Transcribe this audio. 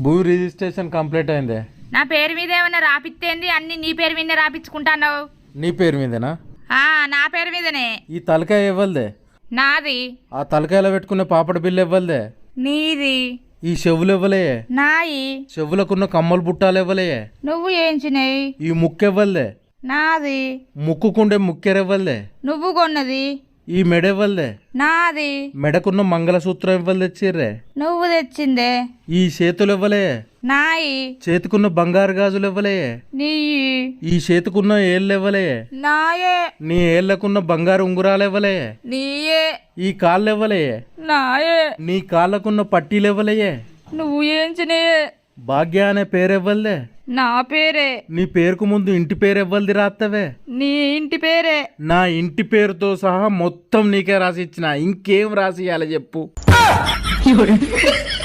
భూ registration complete అయిందే? నా పేరు మీద ఏమన్నా రాపిత్తేంది? అన్ని నీ పేరు మీదనే రాపించుకుంటాన్నావు నీ పేరు మీదేనా? ఆ, నా పేరు మీదనే. ఈ తలకాయ ఇవ్వలదే నాది. ఆ తలకాయలో పెట్టుకునే పాపడ బిల్లు ఇవ్వలదే నీది. ఈ చెవులు ఇవ్వలే నాయి. చెవులకున్న కమ్మలు బుట్టాలు ఇవ్వలే నువ్వు ఏంచినాయి ఈ ముక్కు ఇవ్వలే నాది. ముక్కుకుండే ముక్కెరివ్వలే నువ్వు కొన్నది. ఈ మెడ ఇవ్వలే నాది. మెడకున్న మంగళసూత్రం ఇవ్వలు తెచ్చిర్రే? నువ్వు తెచ్చిందే. ఈ చేతులు ఇవ్వలే నాయి. చేతికున్న బంగారు గాజులు ఇవ్వలే నీ ఈ చేతికున్న ఏళ్ళు ఇవ్వలే నాయే. నీ ఏళ్ళకున్న బంగారు ఉంగురాలు ఇవ్వలే నీయే. ఈ కాళ్ళు ఇవ్వలే నాయే. నీ కాళ్ళకున్న పట్టీలు ఇవ్వలే నువ్వు ఏంచినాయే? భాగ్య అనే పేరు ఇవ్వలే నా పేరే. నీ పేరుకు ముందు ఇంటి పేరు ఇవ్వలది రాత్తవే? నీ ఇంటి పేరే. నా ఇంటి పేరుతో సహా మొత్తం నీకే రాసి ఇచ్చిన ఇంకేం రాసి ఇవ్వాలి చెప్పు.